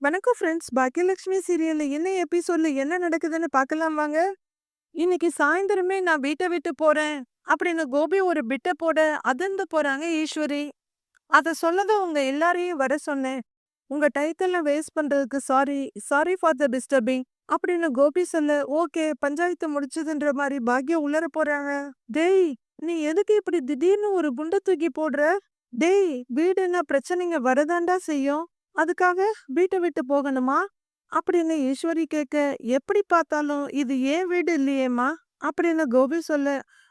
வணக்கம் ஃப்ரெண்ட்ஸ் பாக்கியலட்சுமி சீரியல்ல என்ன எபிசோட்ல என்ன நடக்குதுன்னு பார்க்கலாம் வாங்க. இன்னைக்கு சாயந்தரமே நான் வீட்டை விட்டு போறேன். அப்படின்னு கோபி ஒரு பிட்ட போட அதிர்ந்து போறாங்க ஈஸ்வரி. அத சொல்லதான் உங்க எல்லாரையும் வர சொன்னேன். உங்க டைத்தெல்லாம் வேஸ்ட் பண்றதுக்கு sorry sorry for the disturbing அப்படின்னு கோபி சொல்ல ஓகே பஞ்சாயத்து முடிச்சதுன்ற மாதிரி பாக்யா உள்ளர போறாங்க. டேய் நீ எதுக்கு இப்படி திடீர்னு ஒரு குண்டை தூக்கி போடுற? டேய் வீடுன்னா பிரச்சனைங்க வரதாண்டா செய்யும்? அதுக்காக வீட்டை விட்டு போகணுமா? அப்படின்னு ஈஸ்வரி கேட்க எப்படி பார்த்தாலும் இது ஏன் வீடு இல்லையேம்மா? அப்படின்னு கோபி சொல்ல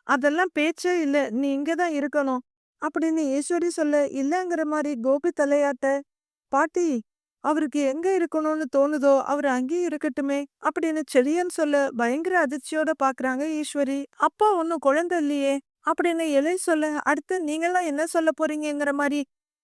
அதெல்லாம் பேச்சே இல்ல நீ இங்கதான் இருக்கணும். அப்படின்னு ஈஸ்வரி சொல்ல இல்லைங்கிற மாதிரி கோபி தலையாட்ட பாட்டி அவருக்கு எங்க இருக்கணும்னு தோணுதோ அவர் அங்கேயே இருக்கட்டுமே அப்படின்னு செடியன் சொல்ல பயங்கர அதிர்ச்சியோட பாக்குறாங்க ஈஸ்வரி. அப்பா ஒன்னும் குழந்தை இல்லையே அப்படின்னு எலை சொல்ல அடுத்து நீங்களாம் என்ன சொல்ல போறீங்கங்கிற மாதிரி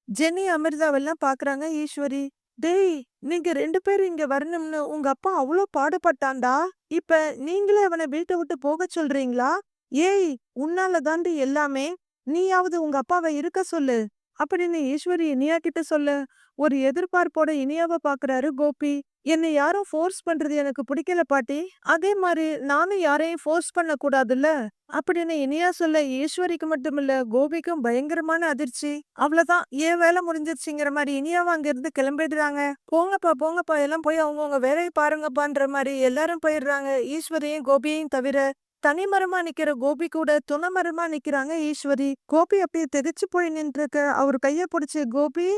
ஜெனி அமிர்தாவெல்லாம் பாக்குறாங்க ஈஸ்வரி டேய் நீங்க ரெண்டு பேரும் இங்க வரணும்னு உங்க அப்பா அவ்வளோ பாடுபட்டான்டா. இப்ப நீங்களே அவனை வீட்டை விட்டு போக சொல்றீங்களா? ஏய் உன்னால தாண்டி எல்லாமே. நீயாவது உங்க அப்பாவை இருக்க சொல்லு. அப்படின்னு ஈஸ்வரி இனியா கிட்ட சொல்ல. ஒரு எதிர்பார்ப்போட இனியாவை பாக்குறாரு கோபி. என்னை யாரும் ஃபோர்ஸ் பண்றது எனக்கு பிடிக்கல பாட்டி. அதே மாதிரி நானும் யாரையும் ஃபோர்ஸ் பண்ண கூடாதுல்ல? அப்படின்னு இனியா சொல்ல ஈஸ்வரிக்கு மட்டும் இல்ல கோபிக்கும் பயங்கரமான அதிர்ச்சி. அவ்வளவுதான். ஏன் வேலை முடிஞ்சிருச்சுங்கிற மாதிரி இனியாவும் அங்க இருந்து கிளம்பிடுறாங்க. போங்கப்பா போங்கப்பா. எல்லாம் போய் அவங்கவுங்க வேலையை பாருங்கப்பான்ற மாதிரி எல்லாரும் போயிடுறாங்க. ஈஸ்வரியும் கோபியையும் தவிர தனிமரமா நிக்கிற கோபி கூட துணமரமா நிக்கிறாங்க ஈஸ்வரி. கோபி அப்படியே தெரிச்சு போய் நின்றுருக்க. அவர் கைய பிடிச்சி கோபி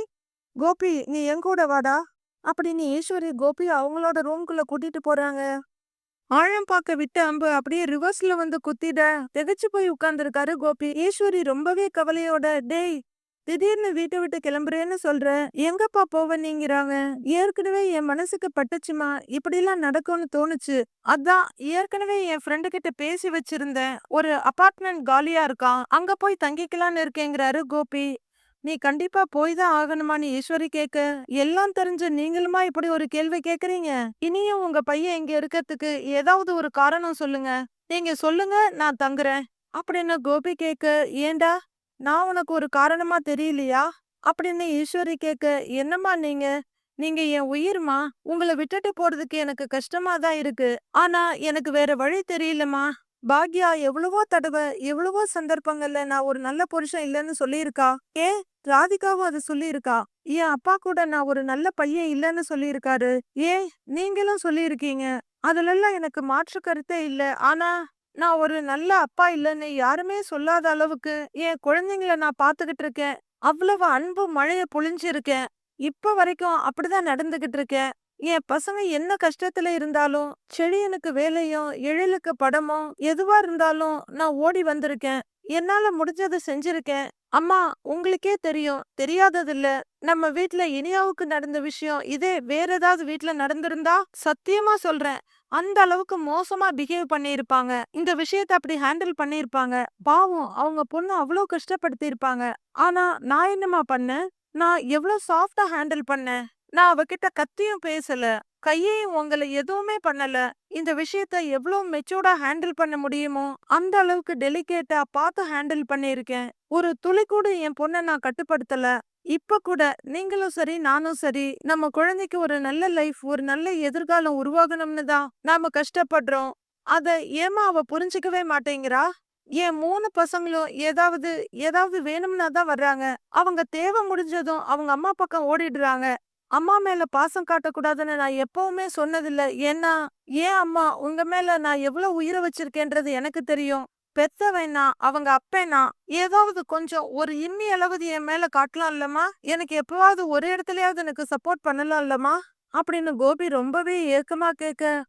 கோபி நீ என் கூட வாடா அப்படின்னு ஈஸ்வரி கோபி அவங்களோட ரூம்குள்ள கூட்டிட்டு போறாங்க. ஆழம் பார்க்க விட்ட அம்பு அப்படியே ரிவர்ஸ்ல வந்து குத்திட திகைச்சு போய் உட்கார்ந்துருக்காரு கோபி. ஈஸ்வரி ரொம்பவே கவலையோட டேய் திடீர்னு வீட்டை விட்டு கிளம்புறேன்னு சொல்ற எங்கப்பா போவ நீங்கிறாங்க? ஏற்கனவே என் மனசுக்கு பட்டுச்சுமா? இப்படிலாம் நடக்கும்னு தோணுச்சு. அதான் ஏற்கனவே என் ஃப்ரெண்டு கிட்ட பேசி வச்சிருந்தேன். ஒரு அபார்ட்மெண்ட் காலியா இருக்கான். அங்க போய் தங்கிக்கலாம்னு இருக்கேங்கிறாரு கோபி. நீ கண்டிப்பா போய் தான் ஆகணுமான்னு ஈஸ்வரி கேட்க எல்லாம் தெரிஞ்ச நீங்களுமா இப்படி ஒரு கேள்வி கேக்குறீங்க? இனியும் உங்க பையன் இங்க இருக்கிறதுக்கு ஏதாவது ஒரு காரணம் சொல்லுங்க. நீங்க சொல்லுங்க நான் தங்குறேன். அப்படின்னு கோபி கேட்க ஏண்டா? நான் உனக்கு ஒரு காரணமா தெரியலையா? அப்படின்னு ஈஸ்வரி கேட்க என்னம்மா நீங்க? நீங்க என் உயிர்மா? உங்களை விட்டுட்டு போறதுக்கு எனக்கு கஷ்டமா தான் இருக்கு. ஆனா எனக்கு வேற வழி தெரியலம்மா. பாக்யா எவ்வளவோ தடவை எவ்வளவோ சந்தர்ப்பங்கள்ல நான் ஒரு நல்ல புருஷன் இல்லைன்னு சொல்லியிருக்கா. ஏ ராதிகாவும் அதை சொல்லியிருக்கா. என் அப்பா கூட நான் ஒரு நல்ல பையன் இல்லைன்னு சொல்லியிருக்காரு. ஏன் நீங்களும் சொல்லியிருக்கீங்க. அதுலெல்லாம் எனக்கு மாற்று கருத்தே இல்ல. ஆனா நான் ஒரு நல்ல அப்பா இல்லைன்னு யாருமே சொல்லாத அளவுக்கு என் குழந்தைங்கள நான் பாத்துக்கிட்டு இருக்கேன். அவ்வளவு அன்பு மழைய பொழிஞ்சிருக்கேன் இப்ப வரைக்கும் அப்படிதான் நடந்துகிட்டு இருக்கேன். என் பசங்க என்ன கஷ்டத்துல இருந்தாலும் செழியனுக்கு வேலையும் எழிலுக்கு படமும் எதுவா இருந்தாலும் நான் ஓடி வந்திருக்கேன். என்னால முடிஞ்சதை செஞ்சிருக்கேன். அம்மா உங்களுக்கே தெரியும். தெரியாதது இல்ல நம்ம வீட்ல இனியாவுக்கு நடந்த விஷயம் இதே வேற ஏதாவது வீட்ல நடந்திருந்தா சத்தியமா சொல்றேன். அந்த அளவுக்கு மோசமா பிஹேவ் பண்ணியிருப்பாங்க. இந்த விஷயத்த அப்படி ஹேண்டில் பண்ணியிருப்பாங்க. பாவம் அவங்க பொண்ணு அவ்வளோ கஷ்டப்படுத்தி இருப்பாங்க ஆனா நான் என்னமா பண்ணேன்? நான் எவ்வளோ சாஃப்டா ஹேண்டில் பண்ணேன்? நான் அவகிட்ட கத்தியும் பேசல. கையையும் உங்களை எதுவுமே பண்ணல. இந்த விஷயத்த எவ்வளவு மெச்சூர்டா ஹேண்டில் பண்ண முடியுமோ அந்த அளவுக்கு டெலிகேட்டா பார்த்து ஹேண்டில் பண்ணியிருக்கேன். ஒரு துளி கூட என் பொண்ணை நான் கட்டுப்படுத்தல. இப்ப கூட நீங்களும் சரி நானும் சரி நம்ம குழந்தைக்கு ஒரு நல்ல லைஃப் ஒரு நல்ல எதிர்காலம் உருவாகணும்னு தான் நாம கஷ்டப்படுறோம். அத ஏமா அவ புரிஞ்சுக்கவே மாட்டேங்கிறா? என் மூணு பசங்களும் ஏதாவது ஏதாவது வேணும்னா தான் வர்றாங்க. அவங்க தேவை முடிஞ்சதும் அவங்க அம்மா பக்கம் ஓடிடுறாங்க. அம்மா மேல பாசம் காட்டக்கூடாதுன்னு நான் எப்பவுமே சொன்னதில்ல. ஏன்னா ஏன் அம்மா உங்க மேல நான் எவ்வளவு உயிரை வச்சிருக்கேன்றது எனக்கு தெரியும். பெத்தவனா அவங்க அப்பேனா ஏதாவது கொஞ்சம் ஒரு இம்மி அளவது என் மேல காட்டலாம் இல்லம்மா? எனக்கு எப்பவாவது ஒரு இடத்துலயாவது எனக்கு சப்போர்ட் பண்ணலாம் இல்லம்மா? அப்படின்னு கோபி ரொம்பவே ஏக்கமா கேட்க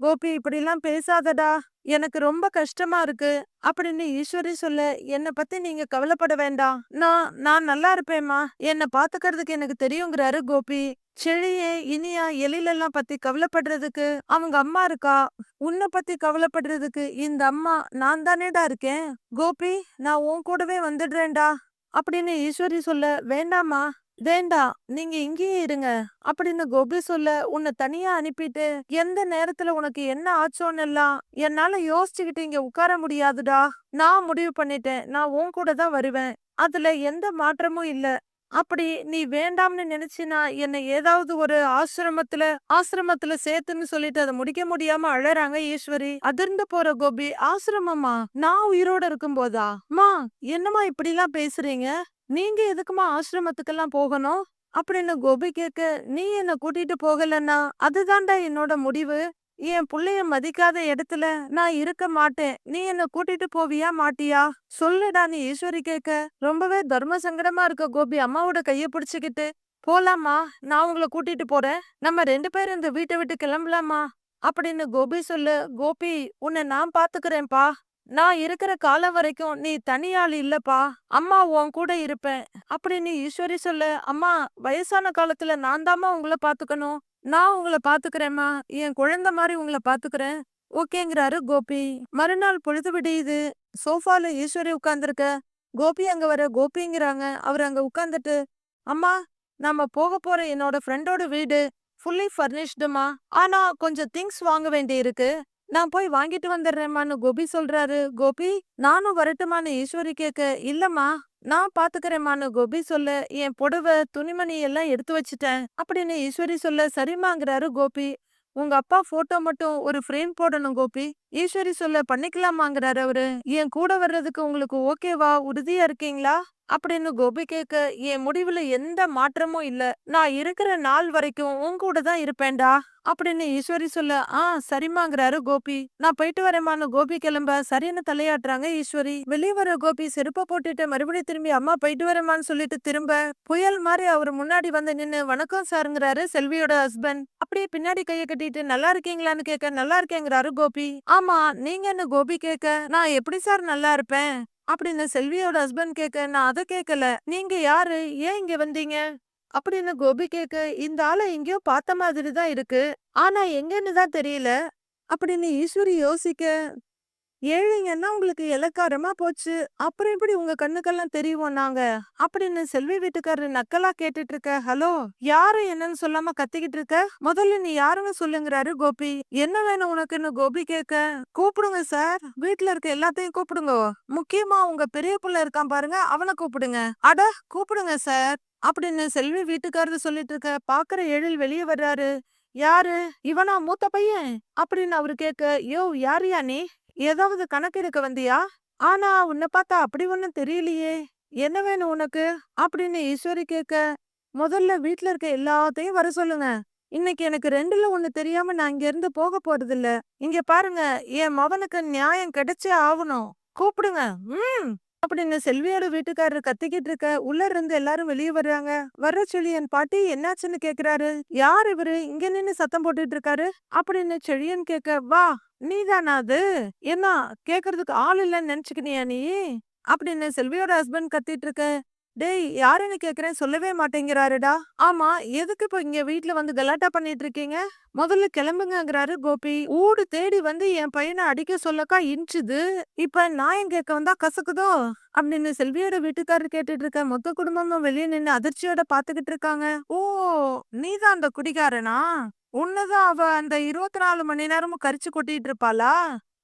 கோபி இப்படிலாம் பேசாதடா. எனக்கு ரொம்ப கஷ்டமா இருக்கு. அப்படின்னு ஈஸ்வரி சொல்ல என்னை பத்தி நீங்க கவலைப்பட வேண்டாம். நான் நான் நல்லா இருப்பேம்மா. என்னை பாத்துக்கிறதுக்கு எனக்கு தெரியுங்கிறாரு கோபி. செழியே இனியா எழிலெல்லாம் பத்தி கவலைப்படுறதுக்கு அவங்க அம்மா இருக்கா? உன்னை பத்தி கவலைப்படுறதுக்கு இந்த அம்மா நான் தானேடா இருக்கேன். கோபி நான் உன் கூடவே வந்துடுறேன்டா. அப்படின்னு ஈஸ்வரி சொல்ல வேண்டாமா வேண்டா நீங்க இங்கேயே இருங்க அப்படின்னு கோபி சொல்ல உன்னை தனியா அனுப்பிட்டு எந்த நேரத்துல உனக்கு என்ன ஆச்சோன்னு எல்லாம் என்னால யோசிச்சுக்கிட்டு இங்க உட்கார முடியாதுடா. நான் முடிவு பண்ணிட்டேன். நான் உன் கூட தான் வருவேன். அதுல எந்த மாற்றமும் இல்ல. அப்படி நீ வேண்டாம்னு நினைச்சினா என்ன ஏதாவது ஒரு ஆசிரமத்துல ஆசிரமத்துல சேர்த்துன்னு சொல்லிட்டு அதை முடிக்க முடியாம அழறாங்க ஈஸ்வரி. அதிர்ந்து போற கோபி ஆசிரமமா நான் உயிரோட இருக்கும் போதா மா என்னம்மா இப்படி எல்லாம் பேசுறீங்க? நீங்க எதுக்குமா ஆசிரமத்துக்கெல்லாம் போகணும்? அப்படின்னு கோபி கேட்க நீ என்ன கூட்டிட்டு போகலன்னா அதுதான்டா என்னோட முடிவு. என் புள்ளைய மதிக்காத இடத்துல நான் இருக்க மாட்டேன். நீ என்ன கூட்டிட்டு போவியா மாட்டியா? சொல்லுடா நீ ஈஸ்வரி கேட்க ரொம்பவே தர்ம சங்கடமா இருக்க கோபி. அம்மாவோட கைய பிடிச்சுக்கிட்டு. போலாமா நான் உங்களை கூட்டிட்டு போறேன். நம்ம ரெண்டு பேரும் இந்த வீட்டை விட்டு கிளம்பலாமா? அப்படின்னு கோபி சொல்லு. கோபி உன்னை நான் பாத்துக்கிறேன்ப்பா. நான் இருக்கிற காலம் வரைக்கும் நீ தனியாள் இல்லப்பா. அம்மா உன் கூட இருப்பேன். அப்படின்னு ஈஸ்வரி சொல்லு. அம்மா வயசான காலத்துல நான் தாமா உங்களை பாத்துக்கணும். நான் உங்களை பாத்துக்கிறேம்மா. என் குழந்தை மாதிரி உங்களை பாத்துக்கிறேன். ஓகேங்கிறாரு கோபி. மறுநாள் பொழுது விடியுது சோஃபால ஈஸ்வரி உட்கார்ந்துருக்க கோபி அங்க வர கோபிங்கிறாங்க. அவர் அங்க உட்காந்துட்டு அம்மா நாம போக போற என்னோட ஃப்ரெண்டோட வீடு ஃபுல்லி ஃபர்னிஷ்டுமா ஆனா கொஞ்சம் திங்ஸ் வாங்க வேண்டி இருக்கு நான் போய் வாங்கிட்டு வந்துடுறேம்மான்னு கோபி சொல்றாரு. கோபி நானும் வரட்டுமான்னு ஈஸ்வரி கேட்க இல்லம்மா நான் பாத்துக்கிறேம்மான்னு கோபி சொல்ல என் புடவை துணிமணி எல்லாம் எடுத்து வச்சுட்டேன் அப்படின்னு ஈஸ்வரி சொல்ல சரிமாங்கிறாரு கோபி. உங்க அப்பா போட்டோ மட்டும் ஒரு ஃப்ரேம் போடணும் கோபி. ஈஸ்வரி சொல்ல பண்ணிக்கலாமாங்கிறாரு அவரு. என் கூட வர்றதுக்கு உங்களுக்கு ஓகேவா? உறுதியா இருக்கீங்களா? அப்படின்னு கோபி கேட்க என் முடிவுல எந்த மாற்றமும் இல்ல. நான் இருக்கிற நாள் வரைக்கும் உன் கூட தான் இருப்பேன்டா. அப்படின்னு ஈஸ்வரி சொல்ல ஆ சரிமாங்கிறாரு கோபி. நான் போயிட்டு வரேம்மான்னு கோபி கிளம்ப சரின்னு தலையாட்டுறாங்க ஈஸ்வரி. வெளியே வர கோபி செருப்பை போட்டுட்டு மறுபடியும் திரும்பி அம்மா போயிட்டு வரேமான்னு சொல்லிட்டு திரும்ப புயல் மாதிரி அவர் முன்னாடி வந்து நின்னு வணக்கம் சாருங்கிறாரு செல்வியோட ஹஸ்பண்ட். அப்படியே பின்னாடி கையை கட்டிட்டு நல்லா இருக்கீங்களான்னு கேட்க நல்லா இருக்கேங்கிறாரு கோபி. ஆமா நீங்க என்ன கோபி கேட்க நான் எப்படி சார் நல்லா இருப்பேன்? அப்படின்னு செல்வியோட ஹஸ்பண்ட் கேட்க நான் அதை கேட்கல. நீங்க யாரு? ஏன் இங்க வந்தீங்க? அப்படின்னு கோபி கேட்க இந்த ஆளை எங்கேயோ பார்த்த மாதிரி தான் இருக்கு. ஆனா எங்கன்னு தான் தெரியல. அப்படின்னு ஈஸ்வரி யோசிக்க ஏழைங்கன்னா உங்களுக்கு இலக்காரமா போச்சு. அப்புறம் எப்படி உங்க கண்ணுக்கெல்லாம் தெரியுவோம் நாங்க? அப்படின்னு செல்வி வீட்டுக்காரரு நக்கலா கேட்டுட்டு இருக்க ஹலோ யாரு என்னன்னு சொல்லாம கத்திக்கிட்டு இருக்க? முதல்ல நீ யாருன்னு சொல்லுங்கிறாரு கோபி. என்ன வேணும் உனக்குன்னு கோபி கேட்க கூப்பிடுங்க சார். வீட்டுல இருக்க எல்லாத்தையும் கூப்பிடுங்க. முக்கியமா உங்க பெரிய புள்ள இருக்கான் பாருங்க அவனை கூப்பிடுங்க. அட கூப்பிடுங்க சார். அப்படின்னு செல்வி வீட்டுக்காரர் சொல்லிட்டு இருக்க பாக்குற எழில் வெளியே வர்றாரு. யாரு? இவனா மூத்த பையன்? அப்படின்னு அவரு கேட்க யோ யாரியா நீ? ஏதாவது கணக்கு எடுக்க வந்தியா? ஆனா உன்னை பார்த்தா அப்படி ஒன்னும் தெரியலையே. என்ன வேணும் உனக்கு? அப்படின்னு ஈஸ்வரி கேட்க முதல்ல வீட்ல இருக்க எல்லாத்தையும் வர சொல்லுங்க. இன்னைக்கு எனக்கு ரெண்டுல ஒண்ணு தெரியாம நான் இங்க இருந்து போக போறது இல்ல இங்க பாருங்க என் மகனுக்கு நியாயம் கிடைச்சே ஆகணும். கூப்பிடுங்க. ம். அப்படின்னு செல்வியோட வீட்டுக்காரரு கத்திக்கிட்டு இருக்க உள்ள இருந்து எல்லாரும் வெளியே வர்றாங்க. வர்ற செழியன் பாட்டி என்னாச்சுன்னு கேக்குறாரு யார் இவரு? இங்க நின்னு சத்தம் போட்டுட்டு இருக்காரு? அப்படின்னு செழியன் கேட்க வா நீதானா அது? என்ன கேக்குறதுக்கு ஆள் இல்லைன்னு நினைச்சுக்கினியா நீ? அப்படின்னு செல்வியோட ஹஸ்பண்ட் கத்திட்டு இருக்க டேய் யாருன்னு கேக்குறேன் சொல்லவே மாட்டேங்கிறாருடா. ஆமா எதுக்கு இப்ப இங்க வீட்ல வந்து கலாட்டா பண்ணிட்டு இருக்கீங்க முதல்ல கிளம்புங்கிறாரு கோபி. ஊடு தேடி வந்து என் பையனை அடிக்க சொல்லக்கா இன்ச்சுது. இப்ப நான் கேட்க வந்தா கசக்குதோ? அப்படின்னு செல்வியோட வீட்டுக்காரர் கேட்டுட்டு இருக்க மொத்த குடும்பமும் வெளியே நின்று அதிர்ச்சியோட பாத்துக்கிட்டு இருக்காங்க ஓ நீதான் அந்த குடிகாரனா? உன்னதான் அவ அந்த இருபத்தி நாலு மணி நேரமும் கரிச்சு கொட்டிட்டு இருப்பாளா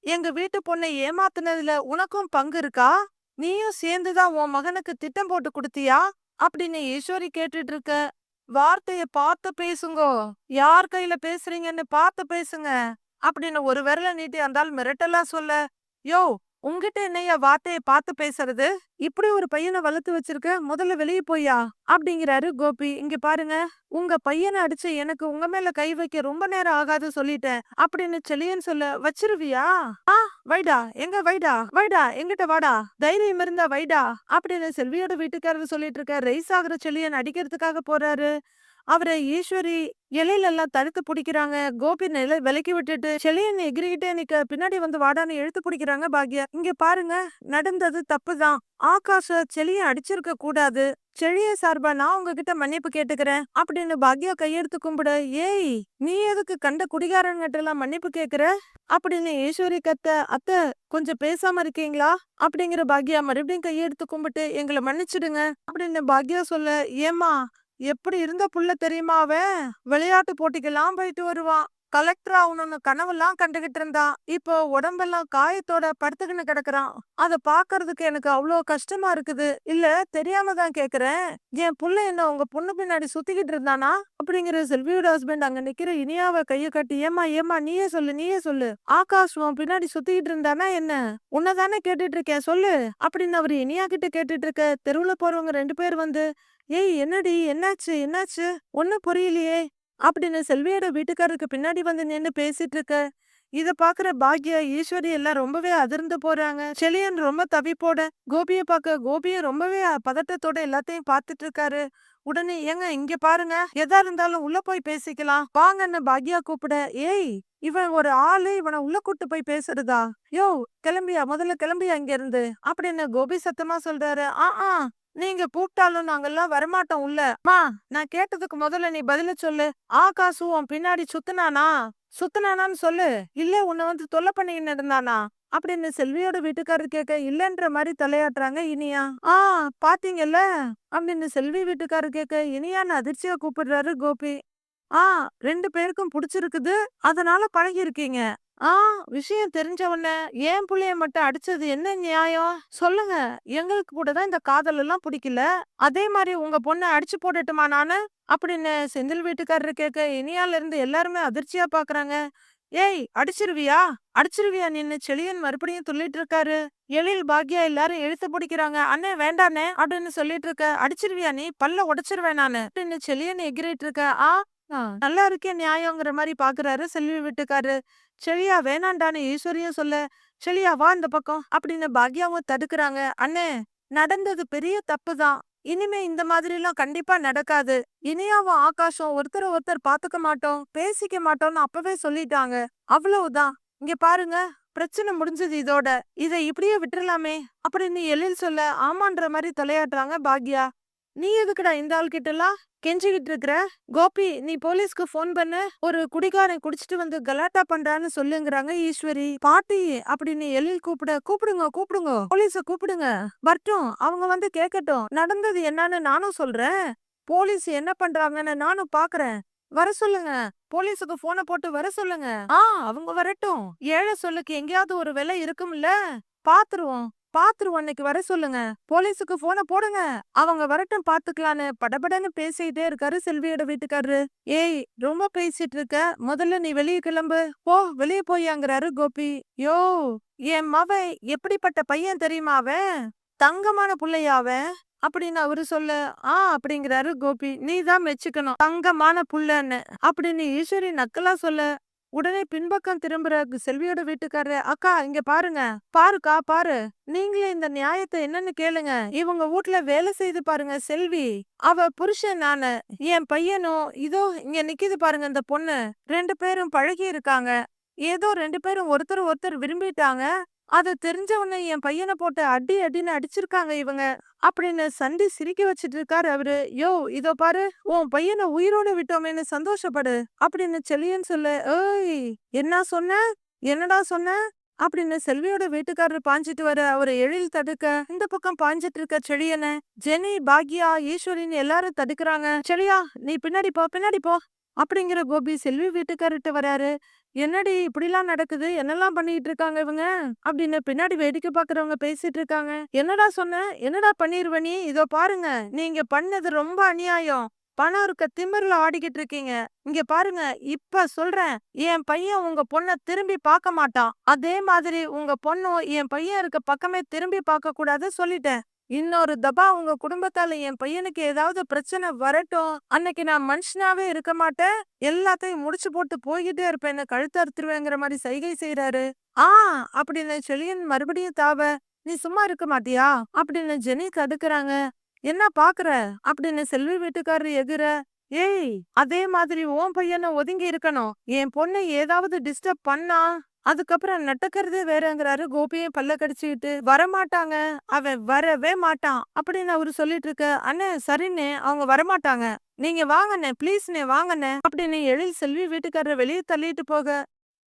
எங்க வீட்டு பொண்ணை ஏமாத்துனதுல உனக்கும் பங்கு இருக்கா? நீயும் சேர்ந்துதான் உன் மகனுக்கு திட்டம் போட்டு கொடுத்தியா? அப்படின்னு ஈஸ்வரி கேட்டுட்டு இருக்க வார்த்தைய பார்த்து பேசுங்கோ. யார் கையில பேசுறீங்கன்னு பார்த்து பேசுங்க. அப்படின்னு ஒரு விரல நீட்டி அந்தால் மிரட்டலா சொல்ல யோ உங்ககிட்ட என்னையா வார்த்தையை பார்த்து பேசுறது? இப்படி ஒரு பையனை வளர்த்து வச்சிருக்க? முதல்ல வெளியே போயா அப்படிங்கிறாரு கோபி. இங்க பாருங்க உங்க பையனை அடிச்சு எனக்கு உங்க மேல கை வைக்க ரொம்ப நேரம் ஆகாது சொல்லிட்டேன். அப்படின்னு செலியன் சொல்ல வச்சிருவியா? ஆ வைடா. எங்க வைடா? வைடா. எங்கிட்ட வாடா. தைரியம் இருந்தா வைடா. அப்படின்னு செல்வியோட வீட்டுக்காரர் சொல்லிட்டு இருக்க ரைஸ் ஆகுற செலியன் அடிக்கிறதுக்காக போறாரு. அவரை ஈஸ்வரி இலையில எல்லாம் தடுத்து பிடிக்கிறாங்க. கோபி நில விலக்கி விட்டுட்டு செலியன் எகிரிக்கிட்டே நிக்க பின்னாடி வந்து வாடான்னு எழுத்து பிடிக்கிறாங்க பாக்யா. இங்க பாருங்க நடந்தது தப்புதான். ஆகாஷ செலிய அடிச்சிருக்க கூடாது. செழிய சார்பா நான் உங்ககிட்ட மன்னிப்பு கேட்டுக்கிறேன் அப்படின்னு பாக்யா கையெடுத்து கும்பிட. ஏய் நீ எதுக்கு கண்ட குடிகாரங்கிட்ட எல்லாம் மன்னிப்பு கேக்குற? அப்படின்னு ஈஸ்வரி கத்த அத்த கொஞ்சம் பேசாம இருக்கீங்களா? அப்படிங்கிற பாக்யா மறுபடியும் கையெடுத்து கும்பிட்டு எங்களை மன்னிச்சிடுங்க அப்படின்னு பாக்யா சொல்ல ஏமா எப்படி இருந்த புள்ள தெரியுமா அவன்? விளையாட்டு போட்டிக்கெல்லாம் போயிட்டு வருவான். கலெக்டர் ஆகணும்னு கனவெல்லாம் கண்டுகிட்டு இருந்தான். இப்போ உடம்பெல்லாம் காயத்தோட படுத்துக்கின்னு கிடக்குறான். அத பாக்குறதுக்கு எனக்கு அவ்வளோ கஷ்டமா இருக்குது. இல்ல தெரியாம தான் கேக்குறேன். என் புள்ள என்ன உங்க பொண்ணு பின்னாடி சுத்திக்கிட்டு இருந்தானா? அப்படிங்கிற செல்வியோட ஹஸ்பண்ட் அங்க நிக்கிற இனியாவ கைய கட்டி ஏமா ஏமா நீயே சொல்லு நீயே சொல்லு. ஆகாஷ் உன் பின்னாடி சுத்திக்கிட்டு இருந்தானா என்ன? உன்னதானே கேட்டுட்டு இருக்கேன் சொல்லு. அப்படின்னு அவரு இனியா கிட்ட கேட்டுட்டு இருக்க தெருவுல போறவங்க ரெண்டு பேர் வந்து ஏய் என்னடி? என்னாச்சு? என்னாச்சு? ஒன்னும் புரியலையே. அப்படின்னு செல்வியோட வீட்டுக்காரருக்கு பின்னாடி வந்து நின்று பேசிட்டு இருக்க இதை பாக்குற பாக்யா ஈஸ்வரி எல்லாம் ரொம்பவே அதிர்ந்து போறாங்க. செலியன் ரொம்ப தவிப்போட கோபியை பார்க்க கோபியை ரொம்பவே பதட்டத்தோட எல்லாத்தையும் பார்த்துட்டு இருக்காரு உடனே ஏங்க இங்க பாருங்க. எதா இருந்தாலும் உள்ள போய் பேசிக்கலாம். வாங்கன்னு பாக்யா கூப்பிட ஏய் இவன் ஒரு ஆளு இவனை உள்ள கூட்டு போய் பேசுறதா? யோ கிளம்பியா? முதல்ல கிளம்பியா இங்க இருந்து அப்படின்னு கோபி சத்தமா சொல்றாரு. ஆ ஆ. நீங்க கூப்பிட்டாலும் நாங்கெல்லாம் வரமாட்டோம் உள்ள. மா நான் கேட்டதுக்கு முதல்ல நீ பதில சொல்லு. ஆகாசு உன் பின்னாடி சுத்துனானா? சுத்துனானான்னு சொல்லு. இல்ல உன்னை வந்து தொல்லை பண்ணிக்கின்னு இருந்தானா? அப்படின்னு செல்வியோட வீட்டுக்காரர் கேட்க இல்லைன்ற மாதிரி தலையாட்டுறாங்க இனியா. ஆ பாத்தீங்கல்ல? அப்படின்னு செல்வி வீட்டுக்காரர் கேட்க இனியான்னு அதிர்ச்சியா கூப்பிடுறாரு கோபி. ஆ ரெண்டு பேருக்கும் புடிச்சிருக்குது. அதனால பழகி இருக்கீங்க ஆ விஷயம் தெரிஞ்சவன ஏன் புள்ளைய மட்டும் அடிச்சது என்ன நியாயம்? சொல்லுங்க. எங்களுக்கு கூட தான் இந்த காதல் எல்லாம் பிடிக்கல. அதே மாதிரி உங்க பொண்ணை அடிச்சு போட்டுட்டுமா நானு? அப்படின்னு செந்தில் வீட்டுக்காரரு கேட்க இனியால இருந்து எல்லாருமே அதிர்ச்சியா பாக்குறாங்க. ஏய் அடிச்சிருவியா? அடிச்சிருவியா நின்னு செழியன் மறுபடியும் துள்ளிட்டு இருக்காரு. எழில் பாக்யா எல்லாரும் எழுத்து பிடிக்கிறாங்க. அண்ணே வேண்டானே அப்படின்னு சொல்லிட்டு இருக்க அடிச்சிருவியா நீ? பல்ல உடைச்சிருவேன் நானு. அப்படின்னு செழியன் எகிரிட்டு இருக்க ஆ ஆ, நல்லா இருக்கே நியாயங்கிற மாதிரி பாக்குறாரு செல்வி வீட்டுக்காரு செழியா வேணாண்டான்னு ஈஸ்வரியும் சொல்ல செழியா வா இந்த பக்கம் அப்படின்னு பாக்யாவும் தடுக்குறாங்க. அண்ணே நடந்தது பெரிய தப்பு தான். இனிமே இந்த மாதிரிலாம் கண்டிப்பா நடக்காது. இனியாவும் ஆகாஷம் ஒருத்தர ஒருத்தர் பாத்துக்க மாட்டோம் பேசிக்க மாட்டோம்னு அப்பவே சொல்லிட்டாங்க. அவ்வளவுதான். இங்க பாருங்க பிரச்சனை முடிஞ்சது இதோட. இதை இப்படியே விட்டுறலாமே அப்படின்னு எழில் சொல்ல ஆமான்ற மாதிரி தலையாட்டுறாங்க பாக்யா. நீ எதுக்குடா இந்த ஆள் கிட்ட எல்லாம் கெஞ்சிக்கிட்டு இருக்கிற? கோபி நீ போலீஸ்க்கு ஃபோன் பண்ணு. ஒரு குடிகாரன் குடிச்சிட்டு வந்து கலாட்டா பண்றான்னு சொல்லுங்கிறாங்க ஈஸ்வரி. பாட்டி அப்படின்னு எழில் கூப்பிட கூப்பிடுங்க கூப்பிடுங்க. போலீஸ கூப்பிடுங்க. வரட்டும் அவங்க வந்து கேட்கட்டும் நடந்தது என்னன்னு நானும் சொல்றேன். போலீஸ் என்ன பண்றாங்கன்னு நானும் பாக்குறேன். வர சொல்லுங்க. போலீஸுக்கு போனை போட்டு வர சொல்லுங்க. ஆ அவங்க வரட்டும். ஏழை சொல்லுக்கு எங்கேயாவது ஒரு விலை இருக்கும்ல? பாத்துருவோம். பாத்துருவோம் அன்னைக்கு வர சொல்லுங்க. போலீஸுக்கு போன போடுங்க. அவங்க வரட்டும் பாத்துக்கலான்னு படபடன்னு பேசிட்டே இருக்காரு செல்வியோட வீட்டுக்காரரு. ஏய் ரொம்ப பேசிட்டு இருக்க முதல்ல நீ வெளியே கிளம்பு. போ வெளியே போயாங்கிறாரு கோபி. யோ என் மவன் எப்படிப்பட்ட பையன் தெரியுமா அவன்? தங்கமான புள்ளையா அப்படின்னு அவரு சொல்ல ஆ அப்படிங்கிறாரு கோபி. நீ தான் மெச்சுக்கணும். தங்கமான புள்ளன்னு. அப்படின்னு ஈஸ்வரி நக்கலா சொல்ல உடனே பின்பக்கம் திரும்புற செல்வியோட வீட்டுக்காரரு அக்கா இங்க பாருங்க. பாருக்கா பாரு. நீங்களே இந்த நியாயத்தை என்னன்னு கேளுங்க. இவங்க வீட்ல வேலை செய்து பாருங்க செல்வி. அவ புருஷன் நானு. என் பையனும் இதோ இங்க நிக்குது பாருங்க இந்த பொண்ணு. ரெண்டு பேரும் பழகி இருக்காங்க. ஏதோ ரெண்டு பேரும் ஒருத்தர் ஒருத்தர் விரும்பிட்டாங்க. அதை தெரிஞ்சவன என் பையனை போட்டு அடி அடின்னு அடிச்சிருக்காங்க இவங்க. அப்படின்னு சண்டி சிரிக்க வச்சிட்டு இருக்காரு அவரு. யோ இதோ பாரு உன் பையனை உயிரோட விட்டோமேன்னு சந்தோஷப்படு. அப்படின்னு செல்லியன் சொல்ல ஏய் என்ன சொன்ன? என்னடா சொன்ன? அப்படின்னு செல்வியோட வீட்டுக்காரர் பாஞ்சிட்டு வர அவரை எழில் தடுக்க இந்த பக்கம் பாஞ்சிட்டு இருக்க செழியன ஜெனி பாக்யா ஈஸ்வரின்னு எல்லாரும் தடுக்கிறாங்க. செழியா நீ பின்னாடி போ பின்னாடி போ. அப்படிங்கிற கோபி செல்வி வீட்டுக்காரர்கிட்ட வராரு. என்னடி இப்படிலாம் நடக்குது? என்னெல்லாம் பண்ணிட்டு இருக்காங்க இவங்க? அப்படின்னு பின்னாடி வேடிக்கை பாக்குறவங்க பேசிட்டு இருக்காங்க என்னடா சொன்ன? என்னடா பண்ணிருவ நீ? இதோ பாருங்க. நீங்க பண்ணது ரொம்ப அநியாயம். பணம் இருக்க திமிர்ல ஆடிக்கிட்டு இருக்கீங்க இங்க பாருங்க. இப்ப சொல்றேன். என் பையன் உங்க பொண்ண திரும்பி பார்க்க மாட்டான். அதே மாதிரி உங்க பொண்ணும் என் பையன் இருக்க பக்கமே திரும்பி பார்க்க கூடாது சொல்லிட்டேன். இன்னொரு தபா உங்க குடும்பத்தால என் பையனுக்கு ஏதாவது பிரச்சனை வரட்டும். அன்னைக்கு நான் மனுஷனாவே இருக்க மாட்டேன். எல்லாத்தையும் முடிச்சு போட்டு போய்கிட்டே இருப்பேன். கழுத்து அறுத்துருவேங்கிற மாதிரி சைகை செய்யறாரு ஆ அப்படின்னு செழியன் மறுபடியும் தாவ நீ சும்மா இருக்க மாட்டியா? அப்படின்னு ஜெனி தடுக்கறாங்க என்ன பாக்குற? அப்படின்னு செல்வி வீட்டுக்காரர் எகிற. ஏய் அதே மாதிரி உன் பையனை ஒதுங்கி இருக்கணும். என் பொண்ணை ஏதாவது டிஸ்டர்ப் பண்ணா அதுக்கப்புறம் நட்டுக்கிறதே வேறங்கிறாரு. கோபியும் பல்ல கடிச்சுக்கிட்டு வரமாட்டாங்க. அவன் வரவே மாட்டான். அப்படின்னு அவரு சொல்லிட்டு இருக்க அண்ணே சரிண்ணே அவங்க வரமாட்டாங்க. நீங்க வாங்கண்ணே ப்ளீஸ்ண்ணே வாங்கண்ணே. அப்படின்னு எழில் செல்வி வீட்டுக்காரர் வெளியே தள்ளிட்டு போக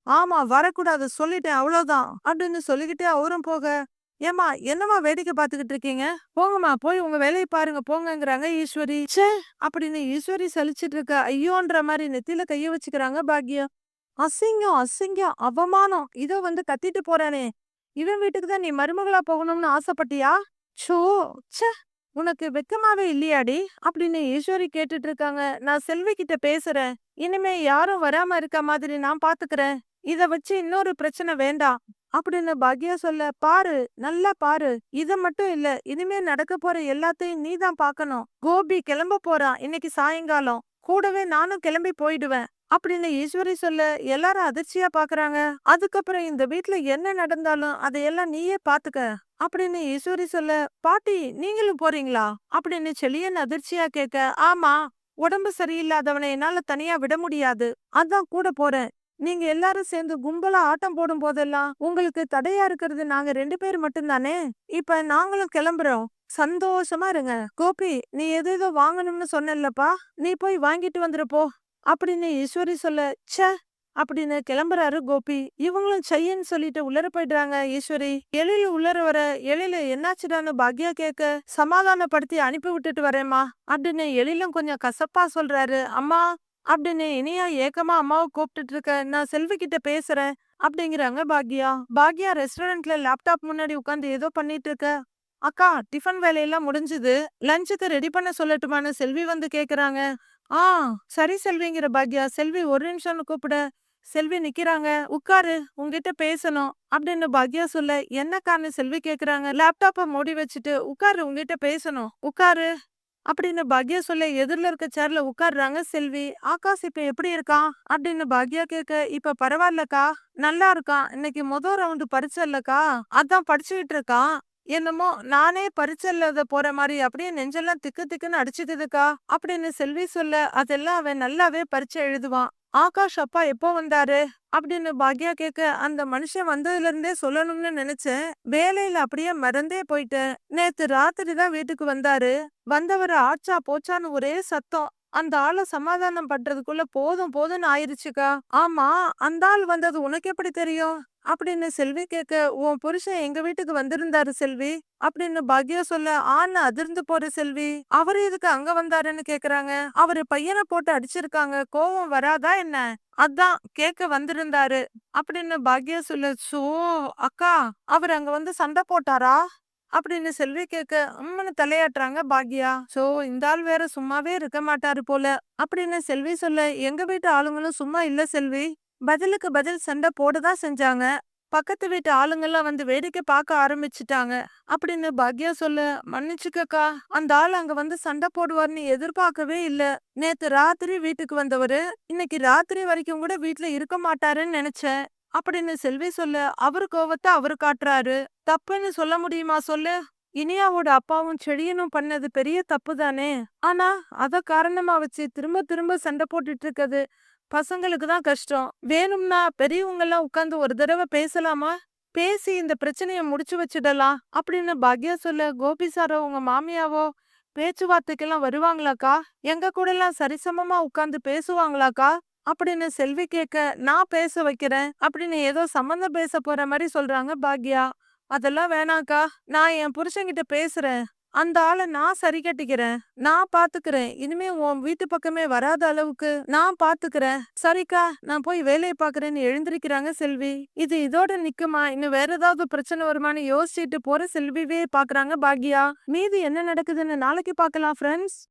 ஆமா வரக்கூடாது சொல்லிட்டேன் அவ்வளவுதான் அப்படின்னு சொல்லிக்கிட்டே அவரும் போக ஏமா என்னம்மா வேடிக்கை பார்த்துக்கிட்டு இருக்கீங்க? போங்கம்மா போய் உங்க வேலையை பாருங்க போங்கங்கிறாங்க ஈஸ்வரி. ச்சே! அப்படின்னு ஈஸ்வரி சலிச்சிட்டு இருக்க ஐயோன்ற மாதிரி நெத்தியில கைய வச்சுக்கிறாங்க பாக்யம் அசிங்கம் அசிங்கம் அவமானம். இதோ வந்து கத்திட்டு போறானே. இவன் வீட்டுக்கு தான் நீ மருமகளா போகணும்னு ஆசைப்பட்டியா? சோ ச்சே உனக்கு வெக்கமாவே இல்லையாடி? அப்படின்னு ஈஸ்வரி கேட்டுட்டு இருக்காங்க. நான் செல்வி கிட்ட பேசுறேன். இனிமே யாரும் வராம இருக்க மாதிரி நான் பாத்துக்கிறேன். இத வச்சு இன்னொரு பிரச்சனை வேண்டாம். அப்படின்னு பாக்யா சொல்ல பாரு நல்லா பாரு. இத மட்டும் இல்ல. இனிமே நடக்க போற எல்லாத்தையும் நீ தான் பாக்கணும். கோபி கிளம்ப போறான். இன்னைக்கு சாயங்காலம். கூடவே நானும் கிளம்பி போயிடுவேன். அப்படின்னு ஈஸ்வரி சொல்ல எல்லாரும் அதிர்ச்சியா பாக்குறாங்க. அதுக்கப்புறம் இந்த வீட்ல என்ன நடந்தாலும் அதையெல்லாம் நீயே பாத்துக்க அப்படின்னு ஈஸ்வரி சொல்ல பாட்டி நீங்களும் போறீங்களா? அப்படின்னு செழியன் அதிர்ச்சியா கேட்க ஆமா உடம்பு சரியில்லாதவனை என்னால தனியா விட முடியாது. அதான் கூட போறேன். நீங்க எல்லாரும் சேர்ந்து கும்பலா ஆட்டம் போடும் போதெல்லாம் உங்களுக்கு தடையா இருக்கிறது நாங்க ரெண்டு பேர் மட்டும்தானே? இப்ப நாங்களும் கிளம்புறோம். சந்தோஷமா இருங்க. கோபி நீ எது ஏதோ வாங்கணும்னு சொன்னல்லப்பா நீ போய் வாங்கிட்டு வந்துருப்போ அப்படின்னு ஈஸ்வரி சொல்ல ச அப்படின்னு கிளம்புறாரு கோபி. இவங்களும் செய்யன்னு சொல்லிட்டு உள்ளர போயிடுறாங்க ஈஸ்வரி. எழில உள்ளர வர எழில என்னாச்சுடான்னு பாக்யா கேட்க சமாதானப்படுத்தி அனுப்பி விட்டுட்டு வரேம்மா அப்படின்னு எழிலும் கொஞ்சம் கசப்பா சொல்றாரு. அம்மா! அப்படின்னு இனியா ஏக்கமா அம்மாவை கூப்பிட்டுட்டு இருக்க நான் செல்வி கிட்ட பேசுறேன் அப்படிங்கிறாங்க பாக்யா. பாக்யா ரெஸ்டாரண்ட்ல லேப்டாப் முன்னாடி உட்காந்து ஏதோ பண்ணிட்டு இருக்க அக்கா டிஃபன் வேலையெல்லாம் முடிஞ்சுது. லஞ்சுக்கு ரெடி பண்ண சொல்லட்டுமான்னு செல்வி வந்து கேக்குறாங்க. ஆ சரி செல்விங்கிற பாக்யா செல்வி ஒரு நிமிஷம்னு கூப்பிட. செல்வி நிக்கிறாங்க. உட்காரு. உங்ககிட்ட பேசணும். அப்படின்னு பாக்யா சொல்ல என்னக்கான்னு செல்வி கேக்குறாங்க. லேப்டாப்பை மூடி வச்சுட்டு உட்காரு. உங்ககிட்ட பேசணும். உட்காரு. அப்படின்னு பாக்யா சொல்ல எதிரில் இருக்க சேர்ல உட்காருறாங்க செல்வி. ஆகாஷ் இப்ப எப்படி இருக்கான்? அப்படின்னு பாக்யா கேட்க இப்ப பரவாயில்லக்கா. நல்லா இருக்கான். இன்னைக்கு முதல் ரவுண்டு படிச்சல்லக்கா அதான் படிச்சுக்கிட்டு இருக்கான். என்னமோ நானே பரிச்சை இல்லாத போற மாதிரி அப்படியே நெஞ்செல்லாம் திக்கு திக்குன்னு அடிச்சுக்குதுக்கா அப்படின்னு செல்வி சொல்ல அதெல்லாம் அவன் நல்லாவே பரிச்சை எழுதுவான். ஆகாஷ் அப்பா எப்போ வந்தாரு? அப்படின்னு பாக்யா கேட்க அந்த மனுஷன் வந்ததுல இருந்தே சொல்லணும்னு நினைச்சேன். வேலையில அப்படியே மறந்தே போயிட்டேன். நேத்து ராத்திரி தான் வீட்டுக்கு வந்தாரு. வந்தவர் ஆச்சா போச்சான்னு ஒரே சத்தம். அந்த ஆளை சமாதானம் பண்றதுக்குள்ள போதும் போதும்னு ஆயிருச்சுக்கா. ஆமா அந்த ஆள் வந்தது உனக்கு எப்படி தெரியும்? அப்படின்னு செல்வி கேட்க உன் புருஷன் எங்க வீட்டுக்கு வந்திருந்தாரு செல்வி? அப்படின்னு பாக்யா சொல்ல ஆன்னு அதிர்ந்து போற செல்வி அவர் எதுக்கு அங்க வந்தாருன்னு கேக்குறாங்க? அவரு பையனை போட்டு அடிச்சிருக்காங்க கோவம் வராதா என்ன? அதான் கேக்க வந்திருந்தாரு. அப்படின்னு பாக்யா சொல்ல சோ அக்கா அவர் அங்க வந்து சண்டை போட்டாரா? அப்படின்னு செல்வி கேட்க அம்மனு தலையாட்டுறாங்க பாக்யா. சோ இந்த ஆள் வேற சும்மாவே இருக்க மாட்டாரு போல. அப்படின்னு செல்வி சொல்ல எங்க வீட்டு ஆளுங்களும் சும்மா இல்ல செல்வி. பதிலுக்கு பதில் சண்டை போடதான் செஞ்சாங்க. பக்கத்து வீட்டு ஆளுங்கெல்லாம் வந்து வேடிக்கை பார்க்க ஆரம்பிச்சிட்டாங்க. அப்படின்னு பாக்யா சொல்ல மன்னிச்சுக்கக்கா அந்த ஆள் அங்க வந்து சண்டை போடுவார்னு எதிர்பார்க்கவே இல்ல. நேத்து ராத்திரி வீட்டுக்கு வந்தவரு இன்னைக்கு ராத்திரி வரைக்கும் கூட வீட்டுல இருக்க மாட்டாருன்னு நினைச்சேன். அப்படின்னு செல்வி சொல்ல அவரு கோவத்தை அவரு காட்டுறாரு. தப்புன்னு சொல்ல முடியுமா சொல்லு? இனியாவோட அப்பாவும் செடியனும் பண்ணது பெரிய தப்பு தானே. ஆனா அத காரணமா வச்சு திரும்ப திரும்ப சண்டை போட்டுட்டு இருக்கது பசங்களுக்கு தான் கஷ்டம். வேணும்னா பெரியவங்க எல்லாம் உட்காந்து ஒரு தடவை பேசலாமா? பேசி இந்த பிரச்சனைய முடிச்சு வச்சிடலாம். அப்படின்னு பாக்யா சொல்ல கோபி சாரோ உங்க மாமியாவோ பேச்சுவார்த்தைக்கெல்லாம் வருவாங்களாக்கா? எங்க கூட எல்லாம் சரிசமமா உட்காந்து பேசுவாங்களாக்கா? அப்படின்னு செல்வி கேட்க நான் பேச வைக்கிறேன் அப்படின்னு ஏதோ சம்மந்தம் பேச போற மாதிரி சொல்றாங்க பாக்யா. அதெல்லாம் வேணாக்கா. நான் என் புருஷன்கிட்ட பேசுறேன். அந்த ஆளை நான் சரி கட்டிக்கிறேன். நான் பாத்துக்கிறேன். இனிமே உன் வீட்டு பக்கமே வராத அளவுக்கு நான் பாத்துக்கிறேன். சரிக்கா நான் போய் வேலையை பாக்குறேன்னு எழுந்திருக்கிறாங்க செல்வி. இது இதோட நிக்குமா? இன்னும் வேற ஏதாவது பிரச்சனை வருமான்னு யோசிச்சுட்டு போற செல்விவே பாக்குறாங்க பாக்யா. மீதி என்ன நடக்குதுன்னு நாளைக்கு பார்க்கலாம் ஃப்ரெண்ட்ஸ்